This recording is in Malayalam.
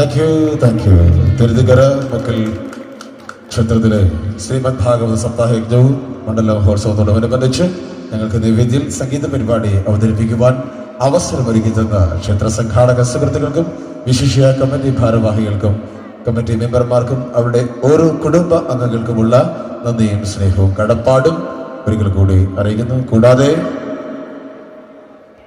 Thank you thank you Thiruthukara മക്കൾ ക്ഷേത്രത്തിലെ ശ്രീമദ് ഭാഗവത സപ്താഹ യജ്ഞവും മണ്ഡല മഹോത്സവത്തോടനുബന്ധിച്ച് ഞങ്ങൾക്ക് നിവേദ്യയിൽ സംഗീത പരിപാടി അവതരിപ്പിക്കുവാൻ അവസരമൊരുക്കി തന്ന ക്ഷേത്ര സംഘാടക സുഹൃത്തുക്കൾക്കും വിശിഷ്യ കമ്മിറ്റി ഭാരവാഹികൾക്കും കമ്മിറ്റി മെമ്പർമാർക്കും അവരുടെ ഓരോ കുടുംബ അംഗങ്ങൾക്കുമുള്ള നന്ദിയും സ്നേഹവും കടപ്പാടും ഒരിക്കൽ കൂടി അറിയിക്കുന്നു. കൂടാതെ